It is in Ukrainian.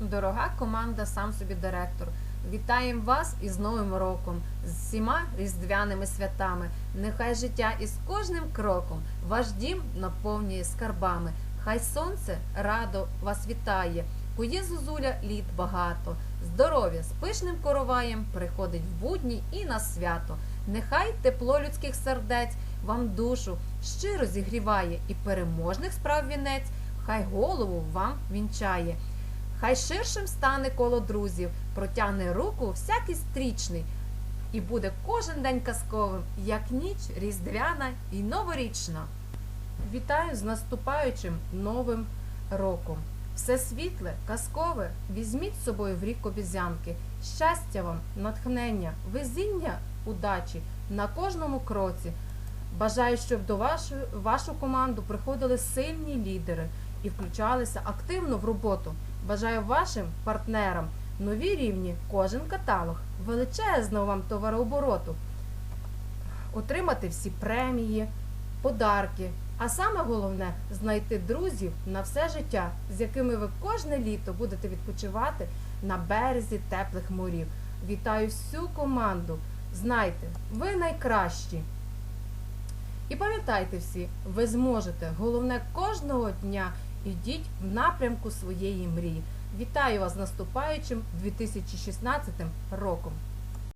Дорога команда сам собі директор. Вітаємо вас із Новим роком, з всіма різдвяними святами. Нехай життя із кожним кроком ваш дім наповнює скарбами. Хай сонце радо вас вітає. Кує зозуля літ багато. Здоров'я з пишним короваєм приходить в будні і на свято. Нехай тепло людських сердець вам душу щиро зігріває і переможних справ вінець, хай голову вам вінчає. Хай ширшим стане коло друзів, протягне руку всякий стрічний, і буде кожен день казковим, як ніч різдвяна і новорічна. Вітаю з наступаючим новим роком. Все світле, казкове, візьміть з собою в рік обізянки. Щастя вам, натхнення, везіння, удачі на кожному кроці. Бажаю, щоб до вашої вашу команду приходили сильні лідери і включалися активно в роботу. Бажаю вашим партнерам нові рівні, кожен каталог, величезного вам товарообороту, отримати всі премії, подарки. А саме головне знайти друзів на все життя, з якими ви кожне літо будете відпочивати на березі теплих морів. Вітаю всю команду! Знайте, ви найкращі! І пам'ятайте всі, ви зможете. Головне кожного дня ідіть в напрямку своєї мрії. Вітаю вас з наступаючим 2016 роком!